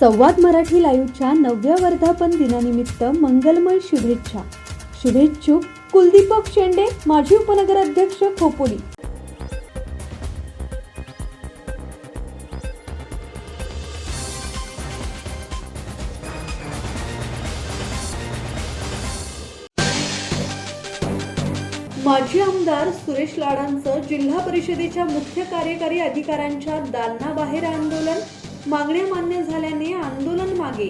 संवाद मराठी लाईव्हच्या नवव्या वर्धापन दिनानिमित्त मंगलमय शुभेच्छा. शुभेच्छुक कुलदीपक शेंडे माजी उपनगराध्यक्ष खोपोली. माजी आमदार सुरेश लाडांचं जिल्हा परिषदेच्या मुख्य कार्यकारी अधिकाऱ्यांच्या दालनाबाहेर आंदोलन मागण्या मान्य झाल्याने आंदोलन मागे.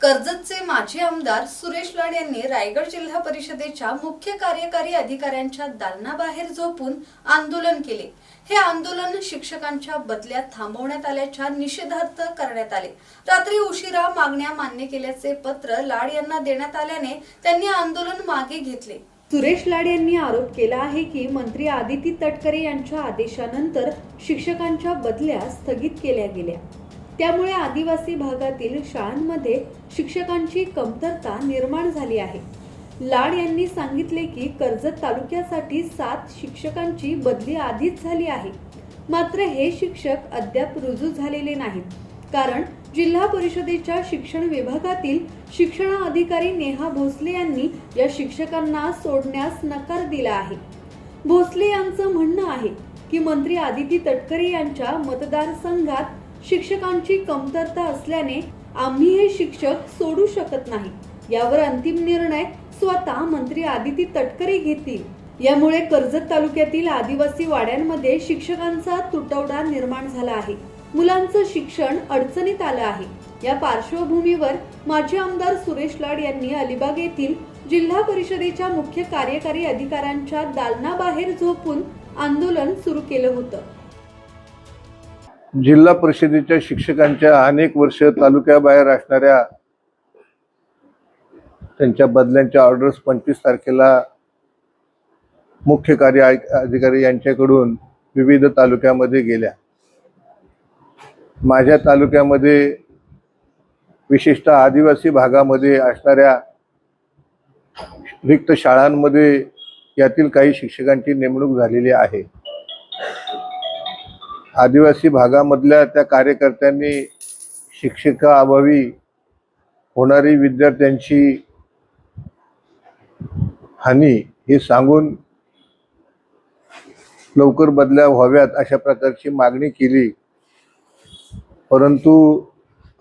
कर्जतचे माजी आमदार सुरेश लाड यांनी रायगड जिल्हा परिषदेच्या मुख्य कार्यकारी अधिकाऱ्यांच्या दालनाबाहेर झोपून आंदोलन केले. हे आंदोलन शिक्षकांच्या बदल्यात थांबवण्यात आल्याच्या निषेधार्थ करण्यात आले. रात्री उशिरा मागण्या मान्य केल्याचे पत्र लाड यांना देण्यात आल्याने त्यांनी आंदोलन मागे घेतले. सुरेश लाड यांनी आरोप केला आहे की मंत्री आदिती तटकरे यांच्या आदेशानंतर शिक्षकांच्या बदल्या स्थगित केल्या गेल्या. त्यामुळे आदिवासी भागातील शाळांमध्ये शिक्षकांची कमतरता निर्माण झाली आहे. लाड यांनी सांगितले की कर्जत तालुक्यासाठी सात शिक्षकांची बदली आधीच झाली आहे. मात्र हे शिक्षक अद्याप रुजू झालेले नाहीत. कारण जिल्हा परिषदेच्या शिक्षण विभागातील शिक्षण अधिकारी नेहा भोसले यांनी या शिक्षकांना सोडण्यास नकार दिला आहे. भोसले यांचं म्हणणं आहे की मंत्री आदिती तटकरे यांच्या मतदारसंघात शिक्षकांची कमतरता असल्याने आम्ही हे शिक्षक सोडू शकत नाही. यावर अंतिम निर्णय स्वतः मंत्री आदिती तटकरे घेतील. यामुळे कर्जत तालुक्यातील आदिवासी वाड्यांमध्ये शिक्षकांचा तुटवडा निर्माण झाला आहे. मुलांचं शिक्षण अडचणीत आलं आहे. या पार्श्वभूमीवर माजी आमदार सुरेश लाड यांनी अलिबाग येथील जिल्हा परिषदेच्या मुख्य कार्यकारी अधिकाऱ्यांच्या दालनाबाहेर झोपून आंदोलन सुरू केलं होतं. जिल्हा परिषदेच्या शिक्षकांच्या अनेक वर्ष तालुक्याबाहेर असणाऱ्या त्यांच्या बदल्यांच्या ऑर्डर्स पंचवीस तारखेला मुख्य कार्य आय- अधिकारी यांच्याकडून विविध तालुक्यामध्ये गेल्या. माझ्या तालुक्यामध्ये विशेषतः आदिवासी भागामध्ये असणाऱ्या रिक्त शाळांमध्ये यातील काही शिक्षकांची नेमणूक झालेली आहे. आदिवासी भागामधल्या त्या कार्यकर्त्यांनी शिक्षकाअभावी होणारी विद्यार्थ्यांची हानी हे सांगून लवकर बदल्या व्हाव्यात अशा प्रकारची मागणी केली. परंतु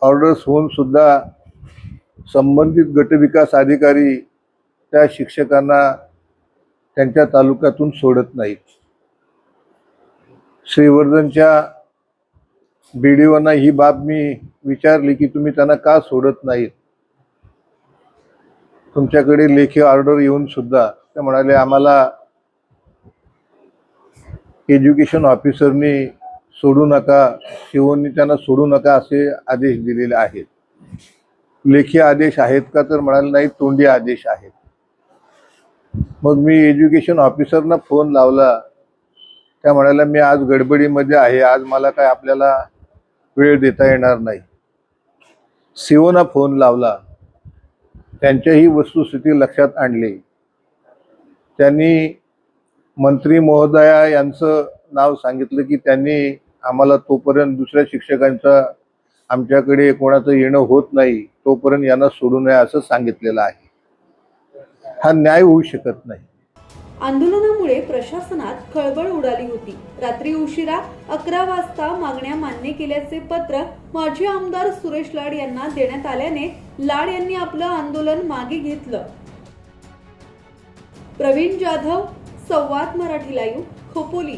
ऑर्डर्स होऊन सुद्धा संबंधित गटविकास अधिकारी त्या शिक्षकांना त्यांच्या तालुक्यातून सोडत नाहीत. श्रीवर्धनच्या बीडीओना ही बाब मी विचारली की तुम्ही त्यांना का सोडत नाहीत? तुमच्याकडे लेखी ऑर्डर येऊन सुद्धा ते म्हणाले आम्हाला एज्युकेशन ऑफिसरनी सोडू नका शिवोनी त्यांना सोडू नका असे आदेश दिलेले आहेत. लेखी आदेश आहेत का तर म्हणाले नाही तोंडी आदेश आहेत. मग मी एज्युकेशन ऑफिसरना फोन लावला. त्या म्हणाल्या मी आज गडबडीमध्ये आहे आज मला काय आपल्याला वेळ देता येणार नाही. शिवोना फोन लावला. त्यांच्याही वस्तुस्थिती लक्षात आणली. त्यांनी मंत्री महोदया यांचं नाव सांगितलं की त्यांनी आम्हाला तोपर्यंत दुसऱ्या शिक्षकांचा आमच्याकडे कोणाचं येणं होत नाही तोपर्यंत यांना सोडू नये असं सांगितलेलं आहे. हा न्याय होऊ शकत नाही. आंदोलनामुळे प्रशासनात खळबळ उडाली होती. रात्री उशिरा अकरा वाजता मागण्या मान्य केल्याचे पत्र माजी आमदार सुरेश लाड यांना देण्यात आल्याने लाड यांनी आपलं आंदोलन मागे घेतलं. प्रवीण जाधव संवाद मराठी लाईव्ह खोपोली.